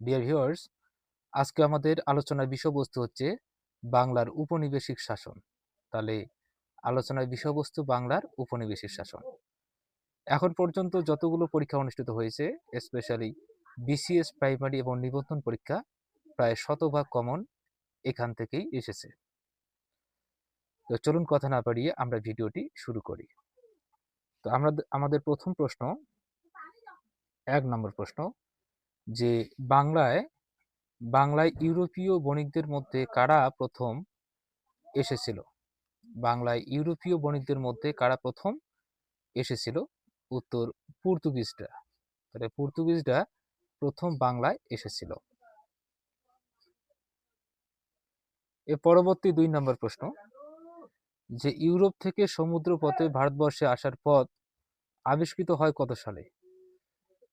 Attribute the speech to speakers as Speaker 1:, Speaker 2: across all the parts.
Speaker 1: Dear viewers আজকে আমাদের আলোচনার বিষয়বস্তু হচ্ছে বাংলার উপনিবেশিক শাসন। তাহলে আলোচনার বিষয়বস্তু বাংলার উপনিবেশিক শাসন। এখন পর্যন্ত যতগুলো পরীক্ষা অনুষ্ঠিত হয়েছে স্পেশালি বিসিএস প্রাইমারি এবং নিবন্ধন পরীক্ষা, প্রায় শতভাগ কমন এখান থেকেই এসেছে। তো চলুন কথা না বাড়িয়ে আমরা ভিডিওটি শুরু করি। তো আমরা আমাদের প্রথম প্রশ্ন, এক নম্বর প্রশ্ন যে বাংলায় বাংলায় ইউরোপীয় বণিকদের মধ্যে কারা প্রথম এসেছিল? বাংলায় ইউরোপীয় বণিকদের মধ্যে কারা প্রথম এসেছিল? উত্তর পর্তুগিজরা। তাহলে পর্তুগিজরা প্রথম বাংলায় এসেছিল। এর পরবর্তী দুই নম্বর প্রশ্ন। যে ইউরোপ থেকে সমুদ্র পথে ভারতবর্ষে আসার পথ আবিষ্কৃত হয় কত সালে?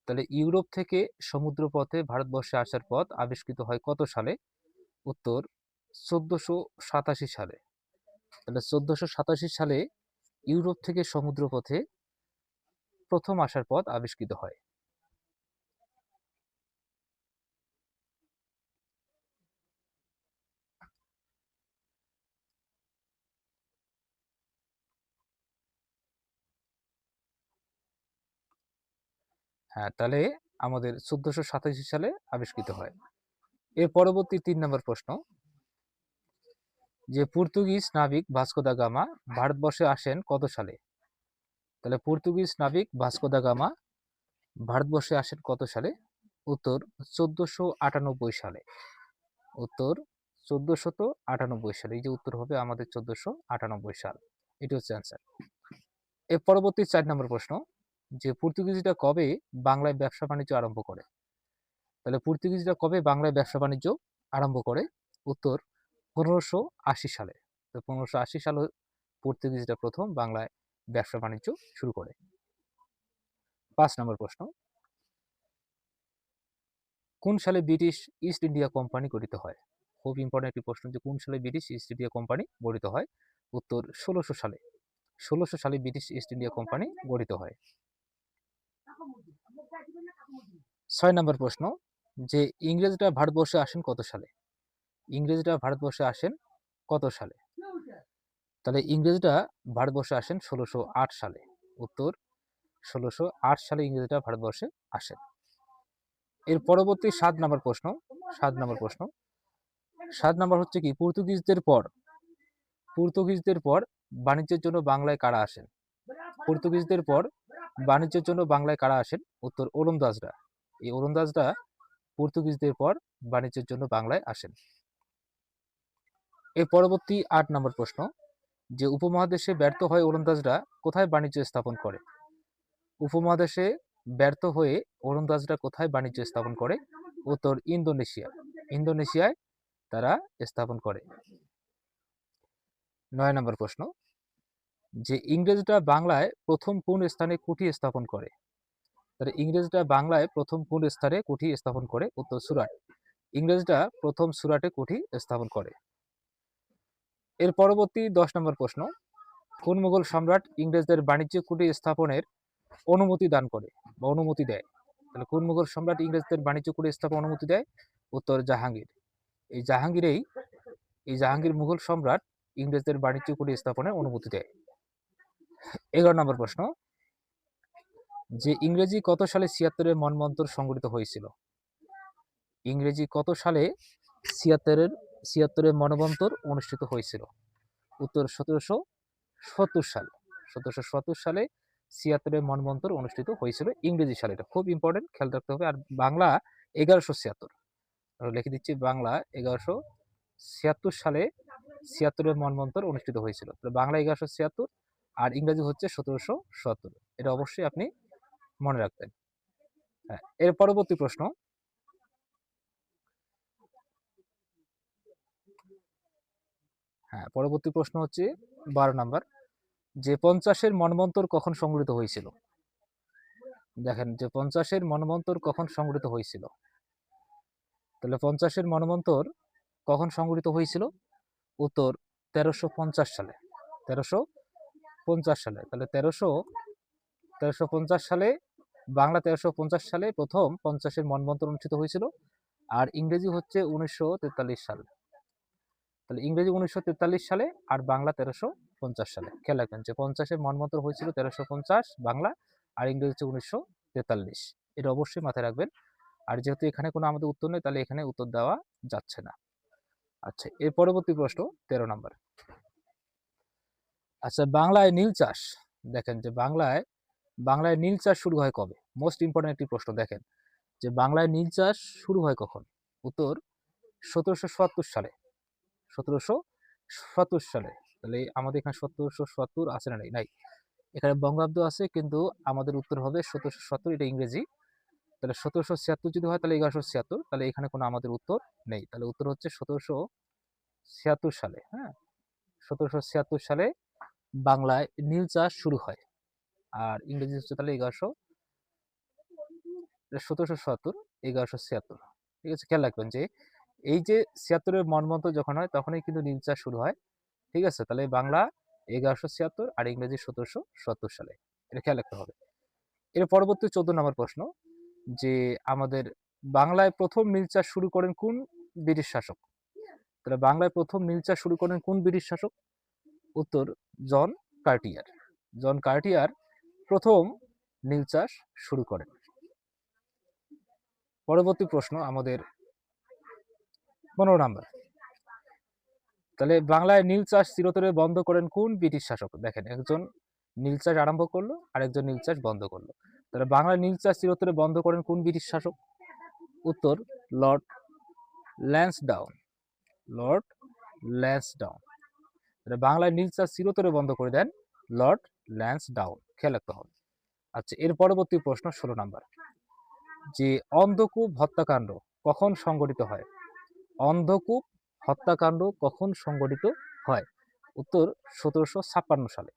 Speaker 1: তাহলে ইউরোপ থেকে সমুদ্র পথে ভারতবর্ষে আসার পথ আবিষ্কৃত হয় কত সালে? উত্তর, চোদ্দশো সাতাশি সালে। তাহলে চোদ্দশো সাতাশি সালে ইউরোপ থেকে সমুদ্র পথে প্রথম আসার পথ আবিষ্কৃত হয়। হ্যাঁ তাহলে আমাদের চোদ্দশো সাতাশি সালে আবিষ্কৃত হয়। এর পরবর্তী তিন নম্বর প্রশ্ন। যে পর্তুগিজ নাবিক ভাস্কো দা গামা ভারতবর্ষে আসেন কত সালে? তাহলে পর্তুগিজ নাবিক ভাস্কো দা গামা ভারতবর্ষে আসেন কত সালে? উত্তর চোদ্দশো আটানব্বই সালে। উত্তর চোদ্দশত আটানব্বই সালে। এই যে উত্তর হবে আমাদের চোদ্দশো আটানব্বই সাল। এটি হচ্ছে অ্যান্সার এর পরবর্তী চার নম্বর প্রশ্ন। যে পর্তুগিজরা কবে বাংলায় ব্যবসা বাণিজ্য আরম্ভ করে? তাহলে পর্তুগিজরা কবে বাংলায় ব্যবসা বাণিজ্য আরম্ভ করে? উত্তর, পনেরোশো আশি সালে। তো পনেরোশো আশি সালে পর্তুগিজরা প্রথম বাংলায় ব্যবসা বাণিজ্য শুরু করে। পাঁচ নম্বর প্রশ্ন। কোন সালে ব্রিটিশ ইস্ট ইন্ডিয়া কোম্পানি গঠিত হয়? খুব ইম্পর্টেন্ট একটি প্রশ্ন যে কোন সালে ব্রিটিশ ইস্ট ইন্ডিয়া কোম্পানি গঠিত হয়? উত্তর, ষোলোশো সালে। ষোলোশো সালে ব্রিটিশ ইস্ট ইন্ডিয়া কোম্পানি গঠিত হয়। ছয় নম্বর প্রশ্ন যে ইংরেজরা ভারতবর্ষে আসেন কত সালে? ইংরেজরা ভারতবর্ষে আসেন কত সালে? তাহলে ইংরেজরা ভারতবর্ষে আসেন ষোলোশো সালে। উত্তর ষোলোশো সালে ইংরেজরা ভারতবর্ষে আসেন। এর পরবর্তী সাত নম্বর প্রশ্ন সাত নম্বর প্রশ্ন। সাত নম্বর হচ্ছে কি পর্তুগিজদের পর পর্তুগিজদের পর বাণিজ্যের জন্য বাংলায় কারা আসেন? পর্তুগিজদের পর বাণিজ্যের জন্য বাংলায় কারা আসেন? উত্তর ওলন্দাজরা। এই ওলন্দাজরা পর্তুগিজদের পর বাণিজ্যের জন্য বাংলায় আসেন। এর পরবর্তী আট নম্বর প্রশ্ন, যে উপমহাদেশে ব্যর্থ হয় ওলন্দাজরা কোথায় বাণিজ্য স্থাপন করে? উপমহাদেশে ব্যর্থ হয়ে ওলন্দাজরা কোথায় বাণিজ্য স্থাপন করে? উত্তর ইন্দোনেশিয়া। ইন্দোনেশিয়ায় তারা স্থাপন করে। নয় নম্বর প্রশ্ন যে ইংরেজরা বাংলায় প্রথম কোন স্থানে কুঠি স্থাপন করে? তাহলে ইংরেজরা বাংলায় প্রথম কোন স্থানে কুঠি স্থাপন করে? উত্তর সুরাট। ইংরেজরা প্রথম সুরাটে কুঠি স্থাপন করে। এর পরবর্তী দশ নম্বর প্রশ্ন। কোন মুঘল সম্রাট ইংরেজদের বাণিজ্য কুটি স্থাপনের অনুমতি দান করে বা অনুমতি দেয়? তাহলে কোন মুঘল সম্রাট ইংরেজদের বাণিজ্য কুটি স্থাপন অনুমতি দেয়? উত্তর জাহাঙ্গীর। এই জাহাঙ্গীরেই, এই জাহাঙ্গীর মুঘল সম্রাট ইংরেজদের বাণিজ্য কুটি স্থাপনের অনুমতি দেয়। এগারো নম্বর প্রশ্ন, যে ইংরেজি কত সালে ছিয়াত্তরের মনমন্তর সংগঠিত হয়েছিল? ইংরেজি কত সালে ছিয়াত্তরের ছিয়াত্তরের মনবন্তর অনুষ্ঠিত হয়েছিল? উত্তর সতেরোশো সত্তর সালে, সতেরোশো সত্তর সালে ছিয়াত্তরের মনবন্তর অনুষ্ঠিত হয়েছিল ইংরেজি সালে। এটা খুব ইম্পর্টেন্ট খেয়াল রাখতে হবে। আর বাংলা এগারোশো ছিয়াত্তর লিখে দিচ্ছি বাংলা এগারোশো ছিয়াত্তর সালে ছিয়াত্তরের মনমন্তর অনুষ্ঠিত হয়েছিল। বাংলা এগারোশো ছিয়াত্তর আর ইংরেজি হচ্ছে সতেরোশো সত্তর। এটা অবশ্যই আপনি মনে রাখবেন। হ্যাঁ এর পরবর্তী প্রশ্ন। হ্যাঁ পরবর্তী প্রশ্ন হচ্ছে বারো নাম্বার। যে পঞ্চাশের মনমন্তর কখন সংগৃহীত হয়েছিল? দেখেন, যে পঞ্চাশের মনমন্তর কখন সংগৃহীত হয়েছিল? তাহলে পঞ্চাশের মনমন্তর কখন সংগৃহীত হয়েছিল? উত্তর তেরোশো সালে। তেরোশো পঞ্চাশ সালে। তাহলে তেরোশো তেরোশো পঞ্চাশ সালে, বাংলা তেরোশো পঞ্চাশ সালে প্রথম পঞ্চাশের মনমন্তর অনুষ্ঠিত হয়েছিল। আর ইংরেজি হচ্ছে উনিশশো তেতাল্লিশ সাল। তাহলে ইংরেজি উনিশশো তেতাল্লিশ সালে আর বাংলা তেরোশো পঞ্চাশ সালে। খেয়াল রাখবেন যে পঞ্চাশের মনমন্ত্র হয়েছিল তেরোশো পঞ্চাশ বাংলা, আর ইংরেজি হচ্ছে উনিশশো তেতাল্লিশ। এটা অবশ্যই মাথায় রাখবেন। আর যেহেতু এখানে কোনো আমাদের উত্তর নেই, তাহলে এখানে উত্তর দেওয়া যাচ্ছে না। আচ্ছা এর পরবর্তী প্রশ্ন, তেরো নম্বর। আচ্ছা বাংলায় নীল চাষ, দেখেন যে বাংলায় বাংলায় নীল চাষ শুরু হয় কবে? মোস্ট ইম্পর্টেন্ট একটি প্রশ্ন, দেখেন, যে বাংলায় নীল চাষ শুরু হয় কখন? উত্তর, সতেরোশো চুয়াত্তর সালে। সতেরোশো সত্তর সালে। তাহলে আমাদের এখানে সতেরোশো সত্তর আছে না নেই? নাই। এখানে বঙ্গাব্দ আছে, কিন্তু আমাদের উত্তর হবে সতেরোশো সত্তর, এটা ইংরেজি। তাহলে সতেরোশো ছিয়াত্তর যদি হয়, তাহলে এগারোশো ছিয়াত্তর। তাহলে এখানে কোনো আমাদের উত্তর নেই। তাহলে উত্তর হচ্ছে সতেরোশো ছিয়াত্তর সালে হ্যাঁ? সতেরোশো ছিয়াত্তর সালে বাংলায় নীল চাষ শুরু হয়। আর ইংরেজি হচ্ছে তাহলে এগারোশো সতেরোশো সত্তর, এগারোশো ছিয়াত্তর। ঠিক আছে? খেয়াল রাখবেন যে এই যে ছিয়াত্তরের মনমন্ত যখন হয় তখনই কিন্তু নীল চাষ শুরু হয়। ঠিক আছে? তাহলে বাংলা এগারোশো ছিয়াত্তর আর ইংরেজি সতেরোশো সত্তর সালে। এটা খেয়াল রাখতে হবে। এর পরবর্তী চোদ্দ নম্বর প্রশ্ন, যে আমাদের বাংলায় প্রথম নীল চাষ শুরু করেন কোন ব্রিটিশ শাসক? তাহলে বাংলায় প্রথম নীল চাষ শুরু করেন কোন ব্রিটিশ শাসক? উত্তর, জন কার্টিয়ার। জন কার্টিয়ার প্রথম নীল চাষ শুরু করেন। পরবর্তী প্রশ্ন আমাদের পনেরো নাম্বার। তাহলে বাংলায় নীল চাষ চিরতরে বন্ধ করেন কোন ব্রিটিশ শাসক? দেখেন, একজন নীল চাষ আরম্ভ করল, আরেকজন নীল চাষ বন্ধ করল। তাহলে বাংলায় নীল চাষ চিরতরে বন্ধ করেন কোন ব্রিটিশ শাসক? উত্তর, লর্ড ল্যান্সডাউন। Lord Lansdowne. তাহলে বাংলায় নীল চাষ চিরতরে বন্ধ করে দেন লর্ড ল্যান্স ডাউন। খেয়াল রাখতে হবে। আচ্ছা এর পরবর্তী প্রশ্ন, ষোলো নাম্বার। যে অন্ধকূপ হত্যাকাণ্ড কখন সংগঠিত হয়? অন্ধকূপ হত্যাকাণ্ড কখন সংগঠিত হয়? উত্তর, সতেরোশো ছাপ্পান্ন সালে।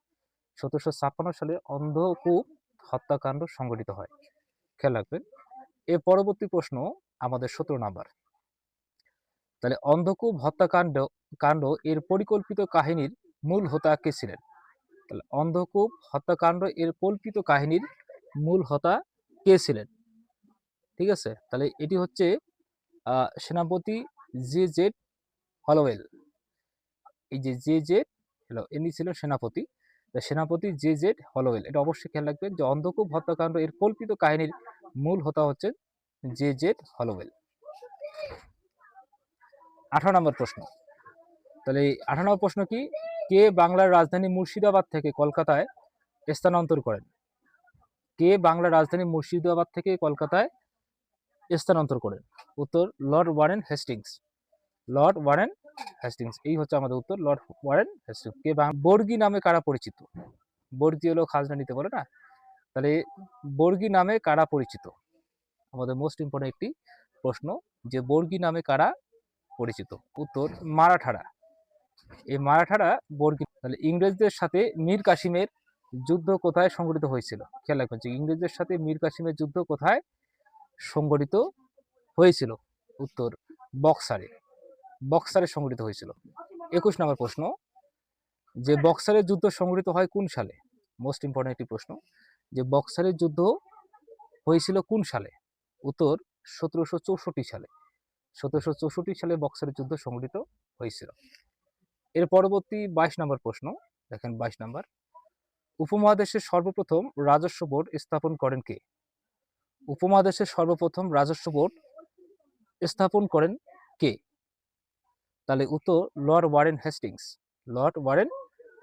Speaker 1: সতেরোশো ছাপ্পান্ন সালে অন্ধকূপ হত্যাকাণ্ড সংগঠিত হয়। খেয়াল রাখবেন। এর পরবর্তী প্রশ্ন আমাদের সতেরো নাম্বার। তাহলে অন্ধকূপ, হত্যাকাণ্ড, কাণ্ড এর পরিকল্পিত কাহিনীর মূল হোতা কে ছিলেন? তাহলে অন্ধকূপ, হত্যাকাণ্ড এর কল্পিত কাহিনীর মূল হোতা কে ছিলেন? ঠিক আছে? তাহলে এটি হচ্ছে সেনাপতি জে জেড হলোওয়েল। এই যে জে জেড হলো ইনি ছিলেন সেনাপতি। সেনাপতি জে জেড হলোওয়েল। এটা অবশ্যই খেয়াল রাখবেন যে অন্ধকূপ, হত্যাকাণ্ড এর কল্পিত কাহিনীর মূল হোতা হচ্ছে জে জেড হলোওয়েল। আঠারো নম্বর প্রশ্ন। তাহলে এই আঠারো নম্বর প্রশ্ন কি? কে বাংলার রাজধানী মুর্শিদাবাদ থেকে কলকাতায় স্থানান্তর করেন? কে বাংলার রাজধানী মুর্শিদাবাদ থেকে কলকাতায় স্থানান্তর করেন? উত্তর, Lord Warren Hastings. Lord Warren Hastings, এই হচ্ছে আমাদের উত্তর, লর্ড ওয়ারেন হেস্টিংস। কে বর্গী নামে কারা পরিচিত? বর্গী হলো খাজনা নিতে বলে না? তাহলে বর্গী নামে কারা পরিচিত? আমাদের মোস্ট ইম্পর্টেন্ট একটি প্রশ্ন, যে বর্গী নামে কারা পরিচিত। উত্তর, মারাঠারা। এই মারাঠারা বর্গী তাহলে ইংরেজদের সাথে মীর কাসিমের যুদ্ধ কোথায় সংগঠিত হয়েছিল? খেয়াল রাখবেন যে ইংরেজদের সাথে মীর কাসিমের যুদ্ধ কোথায় সংগঠিত হয়েছিল? উত্তর, বক্সারে। বক্সারে সংগঠিত হয়েছিল। একুশ নম্বর প্রশ্ন। যে বক্সারের যুদ্ধ সংগঠিত হয় কোন সালে? মোস্ট ইম্পর্টেন্ট একটি প্রশ্ন। যে বক্সারের যুদ্ধ হয়েছিল কোন সালে? উত্তর, সতেরোশো চৌষট্টি সালে। সতেরোশো চৌষট্টি সালে বক্সারের যুদ্ধ সংঘটিত হয়েছিল। এর পরবর্তী বাইশ নম্বর প্রশ্ন, দেখেন বাইশ নম্বর। উপমহাদেশের সর্বপ্রথম রাজস্ব বোর্ড স্থাপন করেন কে? উপমহাদেশের সর্বপ্রথম রাজস্ব বোর্ড স্থাপন করেন কে? তাহলে উত্তর Lord Warren Hastings. Lord Warren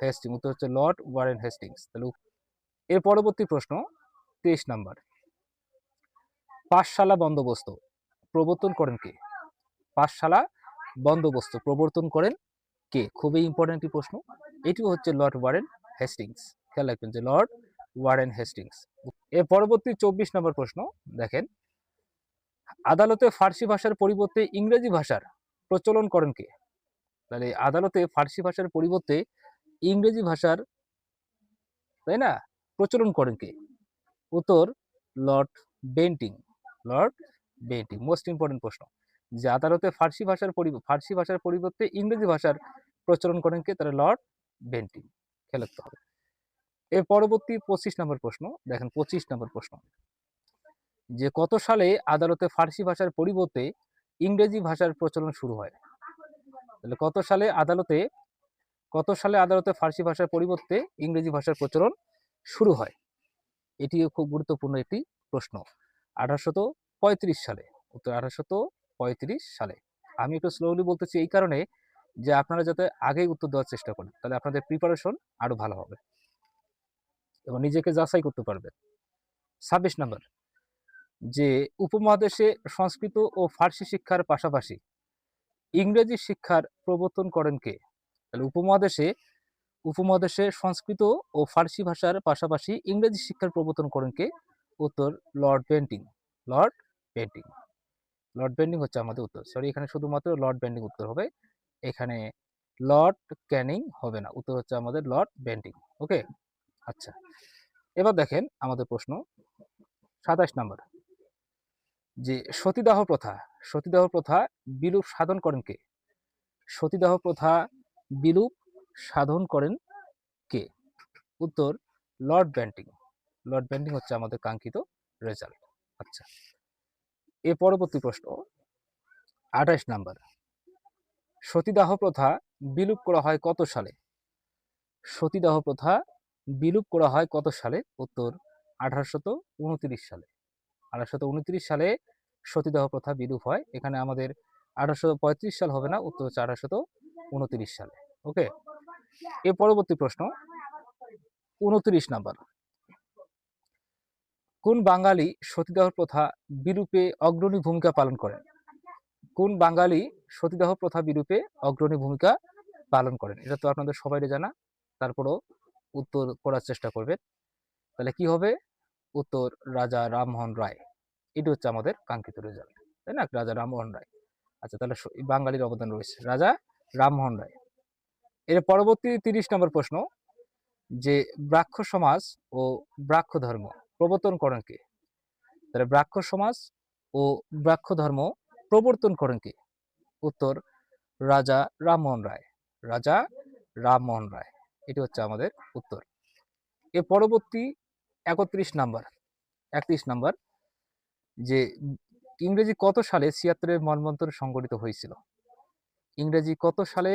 Speaker 1: Hastings উত্তর হচ্ছে লর্ড ওয়ারেন হেস্টিংস। তাহলে এর পরবর্তী প্রশ্ন, তেইশ নাম্বার। পাঠশালা বন্দোবস্ত প্রবর্তন করেন কে? পাঠশালা বন্দোবস্ত প্রবর্তন করেন কে? খুবই ইম্পর্টেন্ট একটি প্রশ্ন। এটিও হচ্ছে লর্ড ওয়ারেন হেস্টিংস খেয়াল রাখবেন যে লর্ড ওয়ারেন হেস্টিংস এর পরবর্তী চব্বিশ নম্বর প্রশ্ন, দেখেন। আদালতে ফার্সি ভাষার পরিবর্তে ইংরেজি ভাষার প্রচলন করেন কে? তাহলে আদালতে ফার্সি ভাষার পরিবর্তে ইংরেজি ভাষার, তাই না? প্রচলন করেন কে? উত্তর Lord Bentinck Lord Bentinck most important প্রশ্ন। যে আদালতে ফার্সি ভাষার ফার্সি ভাষার পরিবর্তে ইংরেজি ভাষার প্রচলন করেন কে? তাহলে লর্ড বেন্টিং খেয়াল রাখতে হবে। এর পরবর্তী পঁচিশ নম্বর প্রশ্ন, দেখেন পঁচিশ নম্বর প্রশ্ন। যে কত সালে আদালতে ফার্সি ভাষার পরিবর্তে ইংরেজি ভাষার প্রচলন শুরু হয়? তাহলে কত সালে আদালতে, কত সালে আদালতে ফার্সি ভাষার পরিবর্তে ইংরেজি ভাষার প্রচলন শুরু হয়? এটিও খুব গুরুত্বপূর্ণ একটি প্রশ্ন। আঠারোশত সালে, উত্তর আঠারোশত সালে। আমি একটু স্লোলি বলতেছি এই কারণে যে আপনারা যাতে আগেই উত্তর দেওয়ার চেষ্টা করেন, তাহলে আপনাদের প্রিপারেশন আরও ভালো হবে। এবং নিজেকে যাচাই করতে পারবেন। ছাব্বিশ নম্বর, যে উপমহাদেশে সংস্কৃত ও ফার্সি শিক্ষার পাশাপাশি ইংরেজি শিক্ষার প্রবর্তন করেন কে? তাহলে উপমহাদেশে উপমহাদেশে সংস্কৃত ও ফার্সি ভাষার পাশাপাশি ইংরেজি শিক্ষার প্রবর্তন করেন কে? উত্তর, Lord Bentinck. Lord Bentinck Lord Bentinck হচ্ছে আমাদের উত্তর। সরি এখানে শুধুমাত্র লর্ড বেন্ডিং উত্তর হবে। এখানে লর্ড ক্যানিং হবে না, উত্তর হচ্ছে আমাদের লর্ড বেন্টিং ওকে আচ্ছা এবার দেখেন আমাদের প্রশ্ন। সাতাশ নম্বর, যে সতীদাহ প্রথা সতীদাহ প্রথা বিলুপ সাধন করেন কে? সতীদাহ প্রথা বিলুপ সাধন করেন কে? উত্তর লর্ড ব্যান্টিং লর্ড ব্যান্টিং হচ্ছে আমাদের কাঙ্ক্ষিত রেজাল্ট আচ্ছা। এ পরবর্তী প্রশ্ন। আঠাশ নাম্বার। সতীদাহ প্রথা বিলুপ করা হয় কত সালে? সতীদাহ প্রথা বিলুপ করা হয় কত সালে? উত্তর, আঠারোশত সালে। আঠারোশত সালে সতীদাহ প্রথা বিলুপ হয়। এখানে আমাদের আঠারোশো পঁয়ত্রিশ সাল হবে না, উত্তর হচ্ছে আঠারোশত সালে। ওকে? এ পরবর্তী প্রশ্ন। উনত্রিশ নাম্বার। কোন বাঙালি সতীদাহ প্রথা বিরূপে অগ্রণী ভূমিকা পালন করেন? কোন বাঙালি সতীদাহ প্রথা বিরূপে অগ্রণী ভূমিকা পালন করেন? এটা তো আপনাদের সবাই জানা। তারপরও উত্তর করার চেষ্টা করবেন। তাহলে কি হবে? উত্তর, রাজা রামমোহন রায়। এটি হচ্ছে আমাদের কাঙ্ক্ষিত রেজাল্ট তাই না? রাজা রামমোহন রায়। আচ্ছা তাহলে বাঙালির অবদান রয়েছে। রাজা রামমোহন রায়। এর পরবর্তী তিরিশ নম্বর প্রশ্ন, যে ব্রাক্ষ সমাজ ও ব্রাক্ষ ধর্ম প্রবর্তন করেন কে? তাহলে ব্রাক্ষ সমাজ ও ব্রাক্ষ ধর্ম প্রবর্তন করেন কে? উত্তর, রাজা রামমোহন রায়। রাজা রামমোহন রায়। এটি হচ্ছে আমাদের উত্তর। এ পরবর্তী একত্রিশ নাম্বার। একত্রিশ নাম্বার, যে ইংরেজি কত সালে ছিয়াত্তরের মনমন্ত্র সংগঠিত হয়েছিল? ইংরেজি কত সালে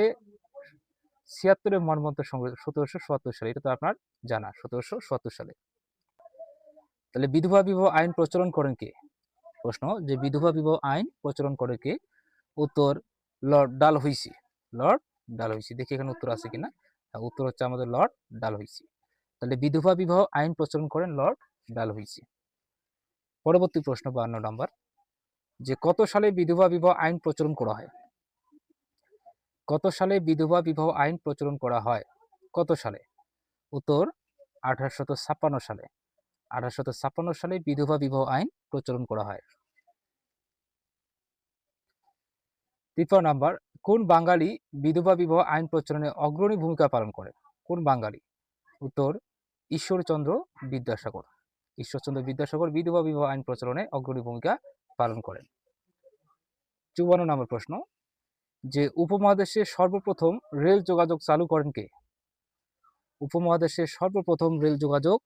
Speaker 1: ছিয়াত্তরের মনমন্ত্র সংগঠিত সতেরোশো সত্তর সালে। এটা তো আপনার জানা, সতেরোশো সত্তর সালে। তাহলে বিধবা বিবাহ আইন প্রচলন করেন কে? প্রশ্ন যে বিধবা বিবাহ আইন প্রচলন করে কে? উত্তর লর্ড ডালহৌসি। লর্ড ডালহৌসি দেখি এখানে উত্তর আছে কিনা? হ্যাঁ, উত্তর হচ্ছে আমাদের লর্ড ডালহৌসি। তাহলে বিধবা বিবাহ আইন প্রচলন করেন লর্ড ডালহৌসি। পরবর্তী প্রশ্ন বান্ন নম্বর। যে কত সালে বিধবা বিবাহ আইন প্রচলন করা হয়? কত সালে বিধবা বিবাহ আইন প্রচলন করা হয়? কত সালে? উত্তর আঠারোশত সালে। ছাপ্পান্ন সালে বিধবা বিবাহ আইন প্রচলন করা হয়। তৃতীয় নাম্বার, কোন বাঙালি বিধবা বিবাহ আইন প্রচলনে অগ্রণী ভূমিকা পালন করে? কোন বাঙালি? উত্তর, ঈশ্বরচন্দ্র বিদ্যাসাগর। ঈশ্বরচন্দ্র বিদ্যাসাগর বিধবা বিবাহ আইন প্রচলনে অগ্রণী ভূমিকা পালন করেন। চুয়ান্ন নম্বর প্রশ্ন, যে উপমহাদেশে সর্বপ্রথম রেল যোগাযোগ চালু করেন কে? উপমহাদেশে সর্বপ্রথম রেল যোগাযোগ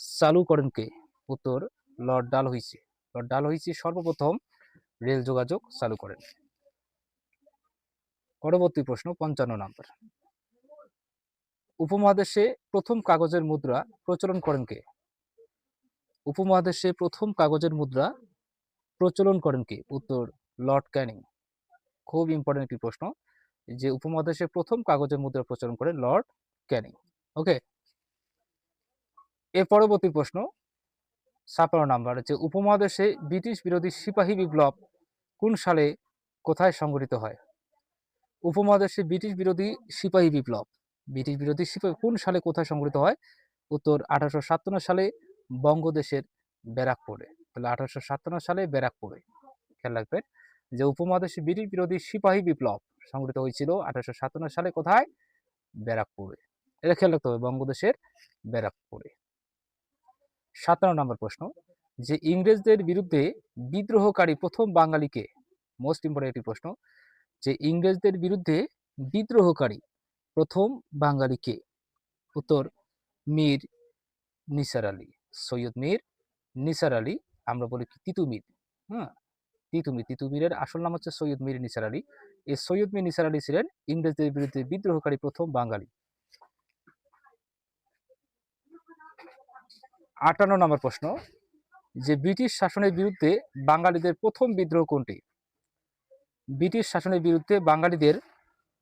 Speaker 1: চালু করেন কে? উত্তর, লর্ড ডালহৌসি লর্ড ডালহৌসি সর্বপ্রথম রেল যোগাযোগ চালু করেন। পরবর্তী প্রশ্ন, পঞ্চান্ন নম্বর। উপমহাদেশে প্রথম কাগজের মুদ্রা প্রচলন করেন কে? উপমহাদেশে প্রথম কাগজের মুদ্রা প্রচলন করেন কে? উত্তর, লর্ড ক্যানিং। খুব ইম্পর্টেন্ট একটি প্রশ্ন যে, উপমহাদেশে প্রথম কাগজের মুদ্রা প্রচলন করেন লর্ড ক্যানিং। ওকে? এর পরবর্তী প্রশ্ন। ছাপান্ন নাম্বার, যে উপমহাদেশে ব্রিটিশ বিরোধী সিপাহী বিপ্লব কোন সালে কোথায় সংঘটিত হয়? উপমহাদেশে ব্রিটিশ বিরোধী সিপাহী বিপ্লব। ব্রিটিশ বিরোধী সিপাহী কোন সালে কোথায় সংঘটিত হয়? উত্তর, আঠারোশো সাতান্ন সালে বঙ্গদেশের ব্যারাকপুরে। তাহলে আঠারোশো সাতান্ন সালে ব্যারাকপুরে। খেয়াল রাখবেন যে উপমহাদেশে ব্রিটিশ বিরোধী সিপাহী বিপ্লব সংঘটিত হয়েছিল আঠারোশো সাতান্ন সালে কোথায়? ব্যারাকপুরে। এটা খেয়াল রাখতে হবে, বঙ্গদেশের ব্যারাকপুরে। সাতান্ন নম্বর প্রশ্ন, যে ইংরেজদের বিরুদ্ধে বিদ্রোহকারী প্রথম বাঙালিকে মোস্ট ইম্পর্টেন্ট একটি প্রশ্ন, যে ইংরেজদের বিরুদ্ধে বিদ্রোহকারী প্রথম বাঙালি কে উত্তর মীর নিসার আলী, সৈয়দ মীর নিসার আলী, আমরা বলি তিতুমির হ্যাঁ তিতুমির তিতুমিরের আসল নাম হচ্ছে সৈয়দ মীর নিসার আলী, এই সৈয়দ মীর নিসার আলী ছিলেন ইংরেজদের বিরুদ্ধে বিদ্রোহকারী প্রথম বাঙালি। আটান্ন নম্বর প্রশ্ন, যে ব্রিটিশ শাসনের বিরুদ্ধে বাঙালিদের প্রথম বিদ্রোহ কোনটি? ব্রিটিশ শাসনের বিরুদ্ধে বাঙালিদের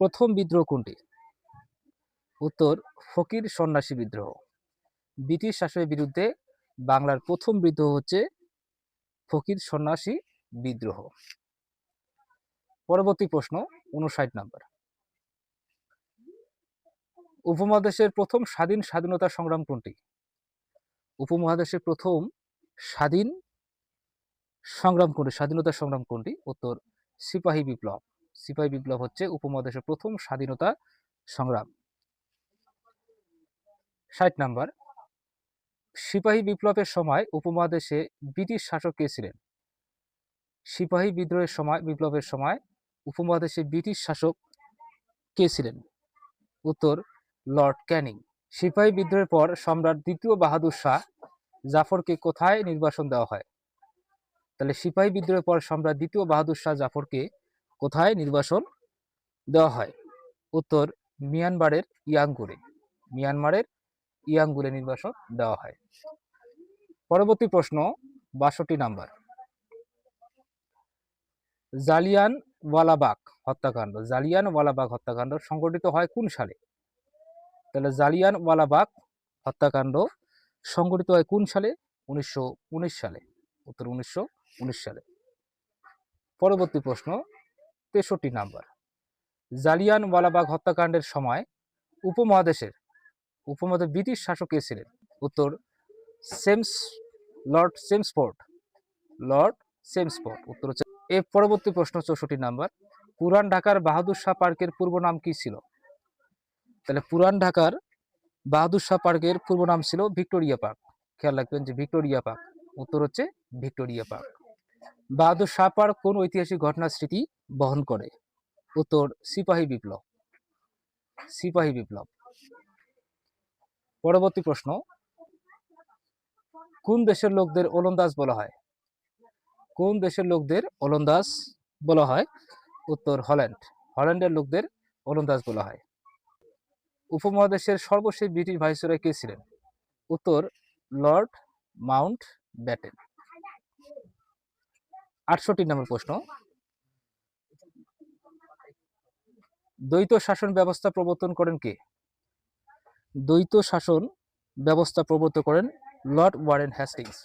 Speaker 1: প্রথম বিদ্রোহ কোনটি? উত্তর, ফকির সন্ন্যাসী বিদ্রোহ। ব্রিটিশ শাসনের বিরুদ্ধে বাংলার প্রথম বিদ্রোহ হচ্ছে ফকির সন্ন্যাসী বিদ্রোহ। পরবর্তী প্রশ্ন, উনষাট নাম্বার। উপমহাদেশের প্রথম স্বাধীন স্বাধীনতা সংগ্রাম কোনটি? উপমহাদেশের প্রথম স্বাধীন সংগ্রাম কোনটি স্বাধীনতা সংগ্রাম কোনটি উত্তর সিপাহী বিপ্লব। সিপাহী বিপ্লব হচ্ছে উপমহাদেশের প্রথম স্বাধীনতা সংগ্রাম। ষাট নাম্বার। সিপাহী বিপ্লবের সময় উপমহাদেশে ব্রিটিশ শাসক কে ছিলেন? সিপাহী বিদ্রোহের সময়, বিপ্লবের সময় উপমহাদেশে ব্রিটিশ শাসক কে ছিলেন? উত্তর লর্ড ক্যানিং। সিপাহী বিদ্রোহের পর সম্রাট দ্বিতীয় বাহাদুর শাহ জাফরকে কোথায় নির্বাসন দেওয়া হয়? তাহলে সিপাহী বিদ্রোহের পর সম্রাট দ্বিতীয় বাহাদুর শাহ জাফরকে কোথায় নির্বাসন দেওয়া হয়? উত্তর, মিয়ানমারের ইয়াঙ্গুরে। মিয়ানমারের ইয়াঙ্গুরে নির্বাসন দেওয়া হয়। পরবর্তী প্রশ্ন, বাষট্টি নাম্বার। জালিয়ান ওয়ালাবাগ হত্যাকাণ্ড। জালিয়ান ওয়ালাবাগ হত্যাকাণ্ড সংঘটিত হয় কোন সালে? তাহলে জালিয়ান ওয়ালাবাগ হত্যাকাণ্ড সংঘটিত হয় কোন সালে? উনিশশো উনিশ সালে। উত্তর উনিশশো উনিশ সালে। পরবর্তী প্রশ্ন, তেষট্টি নাম্বার। জালিয়ান ওয়ালাবাগ হত্যাকাণ্ডের সময় উপমহাদেশের উপমহাদেশ ব্রিটিশ শাসক কে ছিলেন? উত্তর, সেমস, লর্ড সেমসফোর্ড। লর্ড সেমসফোর্ড। উত্তর হচ্ছে, এর পরবর্তী প্রশ্ন, চৌষট্টি নাম্বার। পুরান ঢাকার বাহাদুর শাহ পার্কের পূর্ব নাম কি ছিল? তাহলে পুরান ঢাকার বাহাদুর শাহ পার্কের পূর্ব নাম ছিল ভিক্টোরিয়া পার্ক। খেয়াল রাখবেন যে ভিক্টোরিয়া পার্ক, উত্তর হচ্ছে Victoria park. Bahadur Shah park কোন ঐতিহাসিক ঘটনার স্মৃতি বহন করে? উত্তর, সিপাহী বিপ্লব। সিপাহী বিপ্লব। পরবর্তী প্রশ্ন, কোন দেশের লোকদের ওলন্দাজ বলা হয়? কোন দেশের লোকদের ওলন্দাজ বলা হয়? উত্তর, হল্যান্ড। হল্যান্ডের লোকদের ওলন্দাজ বলা হয়। উপমহাদেশের সর্বশেষ ব্রিটিশ ভাইসরয় কে ছিলেন? উত্তর, লর্ড মাউন্ট ব্যাটেন। আটষট্টি নম্বর প্রশ্ন। দ্বৈত শাসন ব্যবস্থা প্রবর্তন করেন কে? দ্বৈত শাসন ব্যবস্থা প্রবর্তন করেন লর্ড ওয়ারেন হ্যাস্টিংস